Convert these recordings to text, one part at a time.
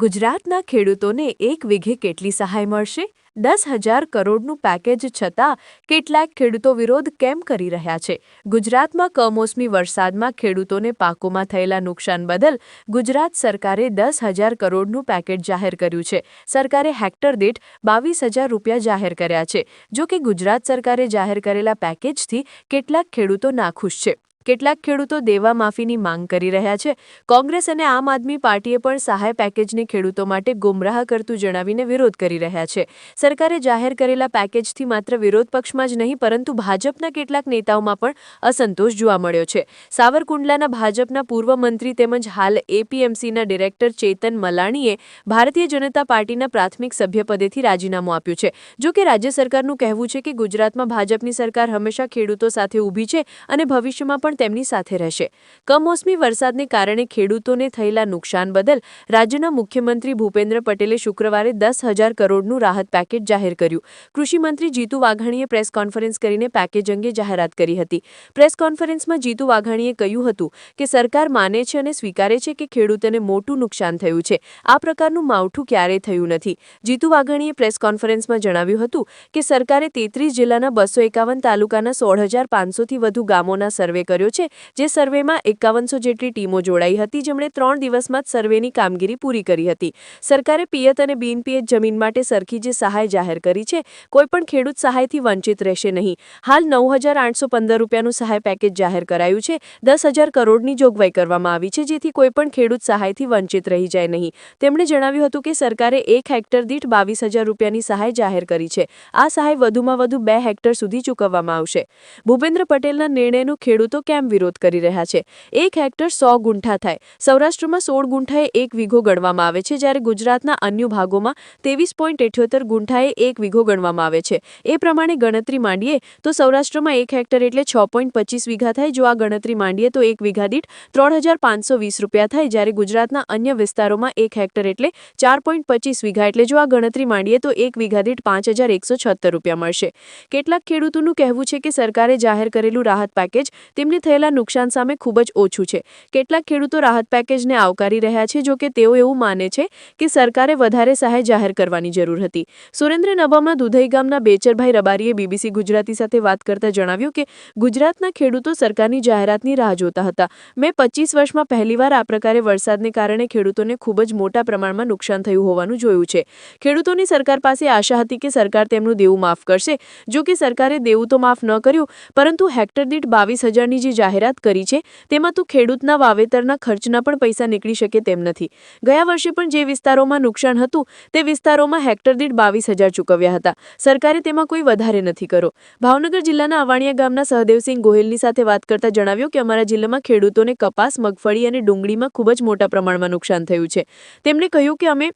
ગુજરાતના ખેડૂતોને એક વીઘે કેટલી સહાય મળશે? દસ હજાર કરોડનું પેકેજ છતાં કેટલાક ખેડૂતો વિરોધ કેમ કરી રહ્યા છે? ગુજરાતમાં કમોસમી વરસાદમાં ખેડૂતોને પાકોમાં થયેલા નુકસાન બદલ ગુજરાત સરકારે દસ હજાર કરોડનું પેકેજ જાહેર કર્યું છે. સરકારે હેક્ટર દીઠ બાવીસ હજાર રૂપિયા જાહેર કર્યા છે. જો કે ગુજરાત સરકારે જાહેર કરેલા પેકેજથી કેટલાક ખેડૂતો નાખુશ છે. કેટલાક ખેડૂતો દેવા માફીની માંગ કરી રહ્યા છે. કોંગ્રેસ અને આમ આદમી પાર્ટીએ પણ સહાય પેકેજને ખેડૂતો માટે ગુમરાહ કરતું જણાવીને વિરોધ કરી રહ્યા છે. સરકારે જાહેર કરેલા પેકેજથી માત્ર વિરોધ પક્ષમાં જ નહીં, પરંતુ ભાજપના કેટલાક નેતાઓમાં પણ અસંતોષ જોવા મળ્યો છે. સાવરકુંડલાના ભાજપના પૂર્વ મંત્રી તેમજ હાલ એપીએમસીના ડિરેક્ટર ચેતન મલાણીએ ભારતીય જનતા પાર્ટીના પ્રાથમિક સભ્યપદેથી રાજીનામું આપ્યું છે. જો કે રાજ્ય સરકારનું કહેવું છે કે ગુજરાતમાં ભાજપની સરકાર હંમેશા ખેડૂતો સાથે ઊભી છે અને ભવિષ્યમાં પણ તેમની સાથે રહેશે. કમોસમી વરસાદને કારણે ખેડૂતોને થયેલા નુકસાન બદલ રાજ્યના મુખ્યમંત્રી ભૂપેન્દ્ર પટેલે શુક્રવારે દસ હજાર કરોડનું રાહત પેકેજ જાહેર કર્યું. કૃષિમંત્રી જીતુ વાઘાણીએ પ્રેસ કોન્ફરન્સ કરીને પેકેજ અંગે જાહેરાત કરી હતી. પ્રેસ કોન્ફરન્સમાં જીતુ વાઘાણીએ કહ્યું હતું કે સરકાર માને છે અને સ્વીકારે છે કે ખેડૂતોને મોટું નુકસાન થયું છે. આ પ્રકારનું માવઠું ક્યારેય થયું નથી. જીતુ વાઘાણીએ પ્રેસ કોન્ફરન્સમાં જણાવ્યું હતું કે સરકારે તેત્રીસ જિલ્લાના બસો એકાવન તાલુકાના સોળ હજાર પાંચસોથી વધુ ગામોના સર્વે કર્યો છે, જે સર્વેમાં એકાવનસો જેટલી ટીમો જોડાઈ હતી, જેમણે ત્રણ દિવસમાં જ સર્વેની કામગીરી પૂરી કરી હતી. સરકારે પિયત અને બિનપિયત જમીન માટે સરખી જે સહાય જાહેર કરી છે, કોઈપણ ખેડૂત સહાયથી વંચિત રહેશે નહીં. હાલ નવ રૂપિયાનું સહાય પેકેજ જાહેર કરાયું છે, દસ હજાર કરોડની જોગવાઈ કરવામાં આવી છે, જેથી કોઈપણ ખેડૂત સહાયથી વંચિત રહી જાય નહીં. તેમણે જણાવ્યું હતું કે સરકારે એક હેક્ટર દીઠ બાવીસ હજાર રૂપિયાની સહાય જાહેર કરી છે. આ સહાય વધુમાં વધુ બે હેક્ટર સુધી ચૂકવવામાં આવશે. ભૂપેન્દ્ર પટેલના નિર્ણયનું ખેડૂતો કેમ વિરોધ કરી રહ્યા છે? એક હેક્ટર સો ગુંઠા થાય. સૌરાષ્ટ્રમાં સોળ ગુંઠાએ એક વીઘો ગણવામાં આવે છે, જ્યારે ગુજરાતના અન્ય ભાગોમાં ત્રેવીસ પોઈન્ટ અઠ્યોતેર ગુંઠાએ એક વીઘો ગણવામાં આવે છે. એ પ્રમાણે ગણતરી માંડીએ તો સૌરાષ્ટ્રમાં એક હેક્ટર એટલે છ પોઈન્ટ પચીસ વીઘા થાય. જો આ ગણતરી માંડીએ તો એક વીઘા દીઠ ત્રણ હજાર પાંચસો વીસ રૂપિયા થાય, જ્યારે ગુજરાતના અન્ય વિસ્તારોમાં એક હેક્ટર એટલે ચાર પોઈન્ટ પચીસ વીઘા. એટલે જો આ ગણતરી માંડીએ તો એક વીઘા દીઠ પાંચ હજાર એકસો છત્તર રૂપિયા મળશે. કેટલાક ખેડૂતોનું કહેવું છે કે સરકારે જાહેર કરેલું રાહત પેકેજ તેમને થયેલા નુકસાન સામે ખૂબ જ ઓછું છે. કેટલાક ખેડૂતો રાહત પેકેજને આવકારી રહ્યા છે, જો કે તેઓ એવું માને છે કે સરકારે વધારે સહાય જાહેર કરવાની જરૂર હતી. સુરેન્દ્રનગરમાં દુધઈ ગામના બેચરભાઈ રબારીએ બીબીસી ગુજરાતી સાથે વાત કરતા જણાવ્યું કે, ગુજરાતના ખેડૂતો સરકારની જાહેરાતની રાહ જોતા હતા. મેં પચીસ વર્ષમાં પહેલીવાર આ પ્રકારે વરસાદને કારણે ખેડૂતોને ખૂબ જ મોટા પ્રમાણમાં નુકસાન થયું હોવાનું જોયું છે. ખેડૂતોની સરકાર પાસે આશા હતી કે સરકાર તેમનું દેવું માફ કરશે. જો કે સરકારે દેવું તો માફ ન કર્યું, પરંતુ હેક્ટર દીઠ બાવીસ હજારની જે જાહેરાત કરી છે, તેમાં તો ખેડૂતના વાવેતરના ખર્ચના પણ પૈસા નીકળી શકે તેમ નથી. ગયા વર્ષે પણ જે વિસ્તારોમાં નુકસાન હતું, તે વિસ્તારોમાં હેક્ટર દીઠ બાવીસ હજાર ચૂકવ્યા હતા. સરકારે તેમાં કોઈ વધારે નથી કરો ભાવનગર જિલ્લાના અવાણિયા ગામના સહદેવસિંહ ગોહિલની સાથે વાત કરતા જણાવ્યું કે અમારા જિલ્લામાં ખેડૂતોને કપાસ, મગફળી અને ડુંગળીમાં ખૂબ જ મોટા પ્રમાણમાં નુકસાન થયું છે. તેમણે કહ્યું કે અમે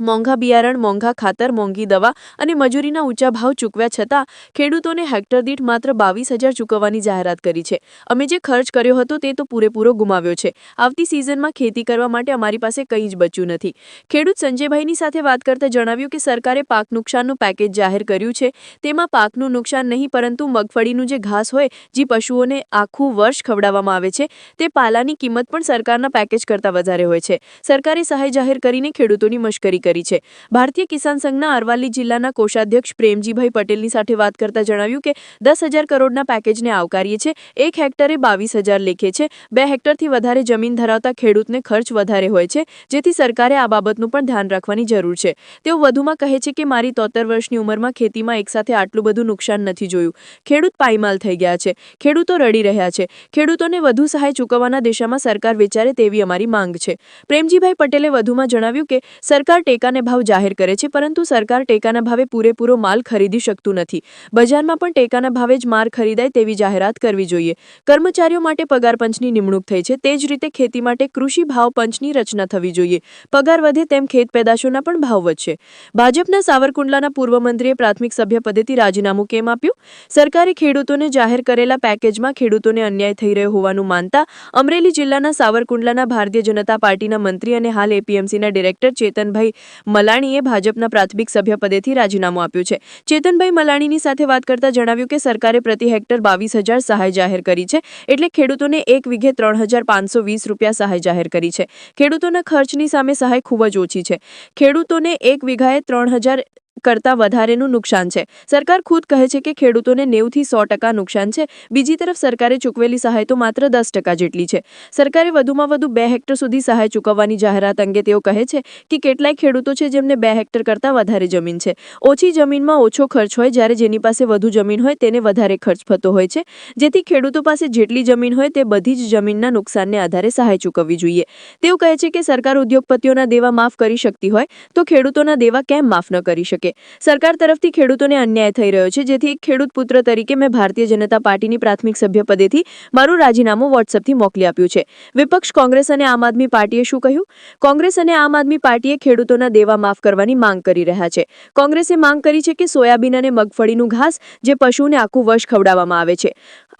મોંઘા બિયારણ, મોંઘા ખાતર, મોંઘી દવા અને મજૂરીના ઊંચા ભાવ ચૂકવ્યા છતાં ખેડૂતોને હેક્ટર દીઠ માત્ર બાવીસ હજાર ચૂકવવાની જાહેરાત કરી છે. અમે જે ખર્ચ કર્યો હતો તે તો પૂરેપૂરો ગુમાવ્યો છે. આવતી સિઝનમાં ખેતી કરવા માટે અમારી પાસે કંઈ જ બચ્યું નથી. ખેડૂત સંજયભાઈની સાથે વાત કરતા જણાવ્યું કે સરકારે પાક નુકસાનનું પેકેજ જાહેર કર્યું છે. તેમાં પાકનું નુકસાન નહીં, પરંતુ મગફળીનું જે ઘાસ હોય, જે પશુઓને આખું વર્ષ ખવડાવવામાં આવે છે, તે પાલાની કિંમત પણ સરકારના પેકેજ કરતાં વધારે હોય છે. સરકારે સહાય જાહેર કરીને ખેડૂતોની મશ્કરી કરી છે. ભારતીય કિસાન સંઘના અરવાલી જિલ્લાના કોષાધ્યક્ષ પ્રેમજીભાઈ પટેલની સાથે વાત કરતા જણાવ્યું કે, દસ કરોડના પેકેજને આવકારીએ છે એક હેક્ટરે બાવીસ લેખે છે. બે હેક્ટરથી વધારે જમીન ધરાવતા ખેડૂતને ખર્ચ વધારે હોય છે. જેથી સરકારે આ બાબતનું પણ ધ્યાન રાખવાની જરૂર છે. તેઓ વધુમાં કહે છે કે, મારી તોતેર વર્ષની ઉંમરમાં ખેતીમાં એકસાથે આટલું બધું નુકસાન નથી જોયું. ખેડૂત પાયમાલ થઈ ગયા છે. ખેડૂતો રડી રહ્યા છે. ખેડૂતોને વધુ સહાય ચૂકવવાના દિશામાં સરકાર વિચારે તેવી અમારી માંગ છે. પ્રેમજીભાઈ પટેલે વધુમાં જણાવ્યું કે, સરકાર ટેકાને ભાવ જાહેર કરે છે, પરંતુ સરકાર ટેકાના ભાવે પૂરેપૂરો માલ ખરીદી શકતું નથી. બજારમાં પણ ટેકાના ભાવે જ માર ખરીદાય તેવી જાહેરાત કરવી જોઈએ. કર્મચારીઓ માટે પગાર પંચની નિમણૂક થઈ છે, તે જ રીતે ખેતી માટે કૃષિ ભાવ પંચની રચના થવી જોઈએ. પગાર વધે તેમ ખેત પેદાશોના પણ ભાવ વધશે. ભાજપના સાવરકુંડલાના પૂર્વ મંત્રીએ પ્રાથમિક સભ્ય પદેથી રાજીનામું કેમ આપ્યું? સરકારે ખેડૂતોને જાહેર કરેલા પેકેજમાં ખેડૂતોને અન્યાય થઈ રહ્યો હોવાનું માનતા અમરેલી જિલ્લાના સાવરકુંડલાના ભારતીય જનતા પાર્ટીના મંત્રી અને હાલ એપીએમસીના ડિરેક્ટર ચેતનભાઈ મલાણીએ ભાજપના પ્રાથમિક સભ્યપદેથી રાજીનામું આપ્યું છે. ચેતનભાઈ મલાણીની સાથે વાત કરતા જણાવ્યું કે સરકારે પ્રતિ હેક્ટર બાવીસ હજાર સહાય જાહેર કરી છે, એટલે ખેડૂતોને એક વીઘે ત્રણ હજાર પાંચસો વીસ રૂપિયા સહાય જાહેર કરી છે. ખેડૂતોના ખર્ચની સામે સહાય ખૂબ જ ઓછી છે. ખેડૂતોને એક વીઘાએ ત્રણ હજાર કરતાં વધારેનું નુકસાન છે. સરકાર ખુદ કહે છે કે ખેડૂતોને નેવથી સો ટકા નુકસાન છે. બીજી તરફ સરકારે ચૂકવેલી સહાય તો માત્ર દસ ટકા જેટલી છે. સરકારે વધુમાં વધુ બે હેક્ટર સુધી સહાય ચૂકવવાની જાહેરાત અંગે તેઓ કહે છે કે કેટલાય ખેડૂતો છે જેમને બે હેક્ટર કરતાં વધારે જમીન છે. ઓછી જમીનમાં ઓછો ખર્ચ હોય જ્યારે જેની પાસે વધુ જમીન હોય તેને વધારે ખર્ચ થતો હોય છે. જેથી ખેડૂતો પાસે જેટલી જમીન હોય તે બધી જ જમીનના નુકસાનને આધારે સહાય ચૂકવવી જોઈએ. તેઓ કહે છે કે સરકાર ઉદ્યોગપતિઓના દેવા માફ કરી શકતી હોય તો ખેડૂતોના દેવા કેમ માફ ન કરી શકે? સરકાર તરફથી ખેડૂતોને અન્યાય થઈ રહ્યો છે. જેથી એક ખેડૂત પુત્ર તરીકે મેં ભારતીય જનતા પાર્ટીની પ્રાથમિક સભ્ય પદેથી મારું રાજીનામું વોટ્સઅપથી મોકલી આપ્યું છે. વિપક્ષ કોંગ્રેસ અને આમ આદમી પાર્ટીએ શું કહ્યું? કોંગ્રેસ અને આમ આદમી પાર્ટીએ ખેડૂતોના દેવા માફ કરવાની માંગ કરી રહ્યા છે. કોંગ્રેસે માંગ કરી છે કે સોયાબીન અને મગફળીનું ઘાસ જે પશુને આખું વર્ષ ખવડાવવામાં આવે છે.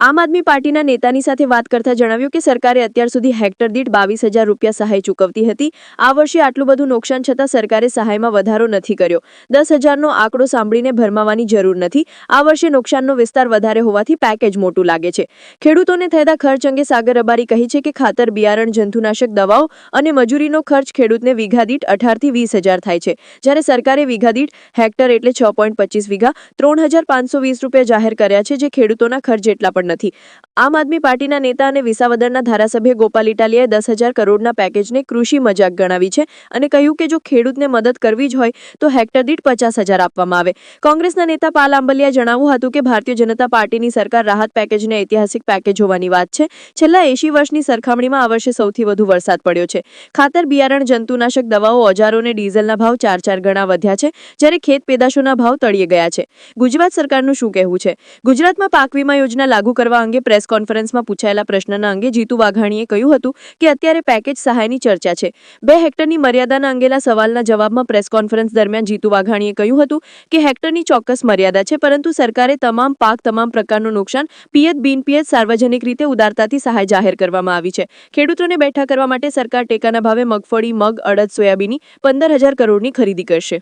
આમ આદમી પાર્ટીના નેતાની સાથે વાત કરતા જણાવ્યું કે સરકારે અત્યાર સુધી હેક્ટર દીઠ બાવીસ હજાર રૂપિયા સહાય ચૂકવતી હતી. આ વર્ષે આટલું બધું નુકસાન છતાં સરકારે સહાયમાં વધારો નથી કર્યો. દસ હજારનો આંકડો સાંભળીને ભરમાવાની જરૂર નથી. આ વર્ષે નુકસાનનો વિસ્તાર વધારે હોવાથી પેકેજ મોટું લાગે છે. ખેડૂતોને થયેલા ખર્ચ અંગે સાગર અબારી કહી છે કે ખાતર, બિયારણ, જંતુનાશક દવાઓ અને મજૂરીનો ખર્ચ ખેડૂતને વીઘા દીઠ અઢારથી વીસ હજાર થાય છે. જ્યારે સરકારે વીઘા દીઠ હેક્ટર એટલે છ પોઈન્ટ પચીસ વીઘા, ત્રણ હજાર પાંચસો વીસ રૂપિયા જાહેર કર્યા છે જે ખેડૂતોના ખર્ચ જેટલા પણ નથી. આમ આદમી પાર્ટીના નેતા અને વિસાવદરના ધારાસભ્ય ગોપાલ ઇટાલિયાએ દસ હજાર કરોડના પેકેજને કૃષિ મજાક ગણાવી છે અને કહ્યું કે જો ખેડૂતને મદદ કરવી જ હોય તો હેક્ટર દીઠ પચાસ હજાર આપવામાં આવે. કોંગ્રેસના નેતા પાલ આંબલિયાએ જણાવ્યું હતું કે ભારતીય જનતા પાર્ટીની સરકાર રાહત પેકેજને ઐતિહાસિક પેકેજ હોવાની વાત છે. છેલ્લા એંશી વર્ષની સરખામણીમાં આ વર્ષે સૌથી વધુ વરસાદ પડ્યો છે. ખાતર, બિયારણ, જંતુનાશક દવાઓ, ઓજારો અને ડીઝલના ભાવ ચાર ચાર ગણા વધ્યા છે, જ્યારે ખેત પેદાશોના ભાવ તળિયે ગયા છે. ગુજરાત સરકારનું શું કહેવું છે? ગુજરાતમાં પાક વીમા યોજના લાગુ કરવા અંગે પ્રેસ કોન્ફરન્સમાં પૂછાયેલા પ્રશ્નના અંગે જીતુ વાઘાણીએ કહ્યું હતું કે અત્યારે પેકેજ સહાયની ચર્ચા છે. બે હેક્ટરની મર્યાદાના અંગેના સવાલના જવાબમાં પ્રેસ કોન્ફરન્સ દરમિયાન જીતુ વાઘાણીએ કહ્યું હતું કે હેક્ટરની ચોક્કસ મર્યાદા છે, પરંતુ સરકારે તમામ પાક તમામ પ્રકારનું નુકસાન પિયત બિનપિયત સાર્વજનિક રીતે ઉદારતાથી સહાય જાહેર કરવામાં આવી છે. ખેડૂતોને બેઠા કરવા માટે સરકાર ટેકાના ભાવે મગફળી, મગ, અડદ, સોયાબીનની પંદર હજાર કરોડની ખરીદી કરશે.